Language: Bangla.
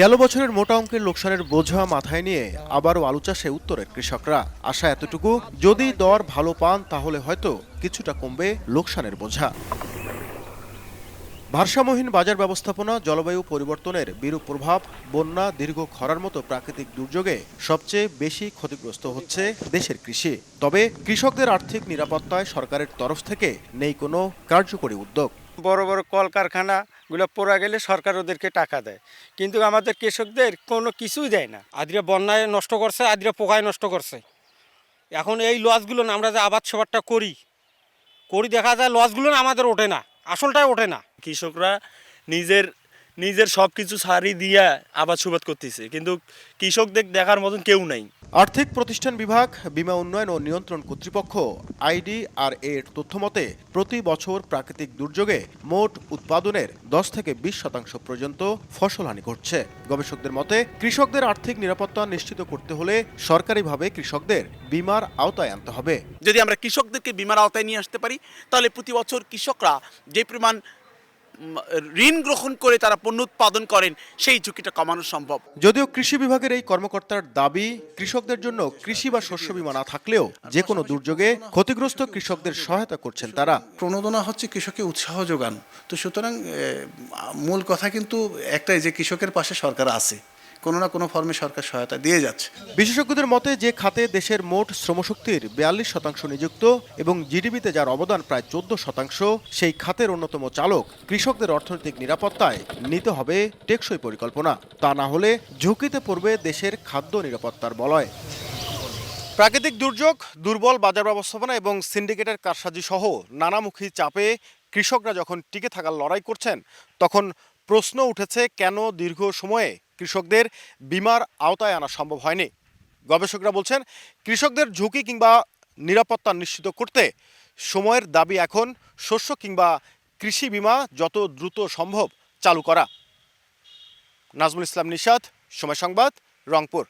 গেল বছরের মোটা অঙ্কের লোকসানের বোঝা মাথায় নিয়ে আবারও আলু চাষে উত্তরের কৃষকরা। আশা এতটুকু, যদি দর ভালো পান, তাহলে হয়তো কিছুটা কমবে লোকসানের বোঝা। ভারসাম্যহীন বাজার ব্যবস্থাপনা, জলবায়ু পরিবর্তনের বিরূপ প্রভাব, বন্যা, দীর্ঘ খরার মতো প্রাকৃতিক দুর্যোগে সবচেয়ে বেশি ক্ষতিগ্রস্ত হচ্ছে দেশের কৃষি। তবে কৃষকদের আর্থিক নিরাপত্তায় সরকারের তরফ থেকে নেই কোনো কার্যকরী উদ্যোগ। বড় বড় কলকারখানাগুলো পোড়া গেলে সরকার ওদেরকে টাকা দেয়। কিন্তু আমাদের কৃষকদের কোনো কিছুই দেয় না। আদিরা বন্যায় নষ্ট করছে আদিরা পোকায় নষ্ট করছে। এখন এই লসগুলো না আমরা যে আবাদ সেবারটা করি করি দেখা যায় লসগুলো না আমাদের ওঠে না আসলটাই ওঠে না। কৃষকরা নিজের নিজের সব কিছু সারি দিয়া আবাদ সুবাদ করতেছে। কিন্তু কৃষকদের দেখার মতন কেউ নাই। আর্থিক প্রতিষ্ঠান বিভাগ, বিমা উন্নয়ন ও নিয়ন্ত্রণ কর্তৃপক্ষ আইডিআর এর তথ্যমতে প্রতি বছর প্রাকৃতিক দুর্যোগে মোট উৎপাদনের দশ থেকে বিশ শতাংশ পর্যন্ত ফসলহানি ঘটছে। গবেষকদের মতে, কৃষকদের আর্থিক নিরাপত্তা নিশ্চিত করতে হলে সরকারিভাবে কৃষকদের বীমার আওতায় আনতে হবে। যদি আমরা কৃষকদেরকে বিমার আওতায় নিয়ে আসতে পারি, তাহলে প্রতি বছর কৃষকরা যে পরিমাণ ঋণ গ্রহণ করে তারা পণ্য উৎপাদন করেন সেই ঝুঁকিটা কমানো সম্ভব। যদিও কৃষি বিভাগের এই কর্মকর্তার দাবি কৃষকদের জন্য কৃষি বা শস্য বীমা না থাকলেও যে কোনো দুর্যোগে ক্ষতিগ্রস্ত কৃষকদের সহায়তা করছেন তারা। প্রণোদনা হচ্ছে কৃষককে উৎসাহ যোগান। তো সুতরাং মূল কথা কিন্তু একটাই যে কৃষকের পাশে সরকার আছে। কোনো না কোনো ফর্মে সরকার সহায়তা দিয়ে যাচ্ছে। বিশেষজ্ঞদের মতে, যে খাতে দেশের মোট শ্রমশক্তির বিয়াল্লিশ শতাংশ নিযুক্ত এবং জিডিপিতে যার অবদান প্রায় চোদ্দ শতাংশ, সেই খাতের অন্যতম চালক কৃষকদের অর্থনৈতিক নিরাপত্তায় নিতে হবে টেকসই পরিকল্পনা। তা না হলে ঝুঁকিতে পড়বে দেশের খাদ্য নিরাপত্তার বলয়। প্রাকৃতিক দুর্যোগ, দুর্বল বাজার ব্যবস্থাপনা এবং সিন্ডিকেটের কারসাজি সহ নানামুখী চাপে কৃষকরা যখন টিকে থাকার লড়াই করছেন, তখন প্রশ্ন উঠেছে, কেন দীর্ঘ সময়ে কৃষকদের বিমার আওতায় আনা সম্ভব হয়নি। গবেষকরা বলছেন, কৃষকদের ঝুঁকি কিংবা নিরাপত্তা নিশ্চিত করতে সময়ের দাবি এখন শস্য কিংবা কৃষি বিমা যত দ্রুত সম্ভব চালু করা। নাজমুল ইসলাম নিশাদ সময় সংবাদ, রংপুর।